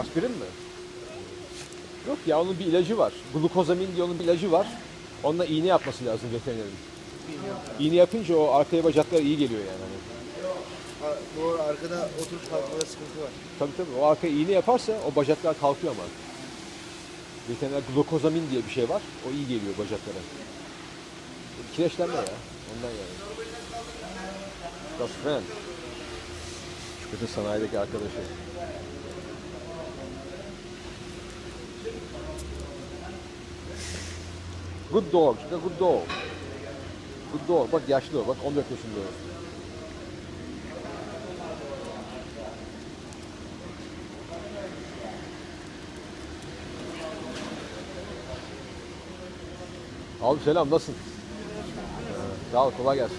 Aspirin mi? Yok ya onun bir ilacı var. Glukozamin diye onun bir ilacı var. Onunla iğne yapması lazım veterinerin. İğne yapınca o arkaya bacaklar iyi geliyor yani. Hani. Ha, Bu arkada oturup kalkmada sıkıntı var. Tabii tabii o arkaya iğne yaparsa o bacaklar kalkıyor ama. Veteriner glukozamin diye bir şey var. O iyi geliyor bacaklara. Kireçlenme ya. Ondan yani. That's friend. Şükür'ün sanayideki arkadaşı. Good dog. Şükür good dog. Good dog. Bak yaşlı. Bak 14 yaşında. Abi selam nasılsın? Ee, Sağ ol kolay gelsin.